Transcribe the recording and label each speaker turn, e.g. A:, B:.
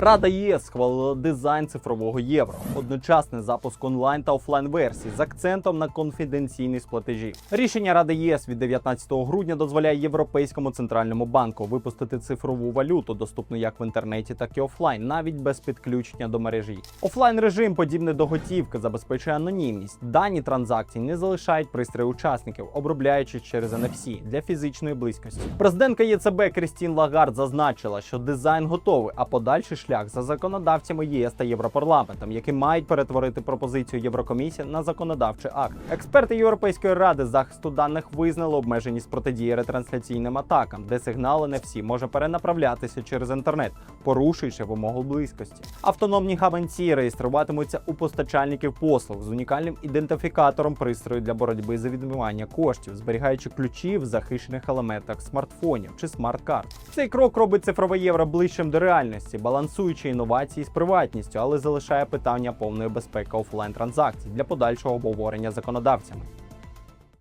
A: Рада ЄС схвалила дизайн цифрового євро, одночасний запуск онлайн та офлайн версій з акцентом на конфіденційність платежів. Рішення Ради єС від 19 грудня дозволяє Європейському центральному банку випустити цифрову валюту, доступну як в інтернеті, так і офлайн, навіть без підключення до мережі. Офлайн режим, подібний до готівки, забезпечує анонімність. Дані транзакцій не залишають пристрої учасників, обробляючи через NFC для фізичної близькості. Президентка ЄЦБ Крістін Лагард зазначила, що дизайн готовий, а подальший шлях за законодавцями ЄС та Європарламентом, які мають перетворити пропозицію Єврокомісії на законодавчий акт. Експерти Європейської ради з захисту даних визнали обмеженість протидії ретрансляційним атакам, де сигнал NFC може перенаправлятися через інтернет, порушуючи вимогу близькості. Автономні гаманці реєструватимуться у постачальників послуг з унікальним ідентифікатором пристрою для боротьби за відмивання коштів, зберігаючи ключі в захищених елементах смартфонів чи смарт-карт. Цей крок робить цифрове євро ближчим до реальності, балансуючи інновації з приватністю, але залишає питання повної безпеки офлайн транзакцій для подальшого обговорення законодавцями.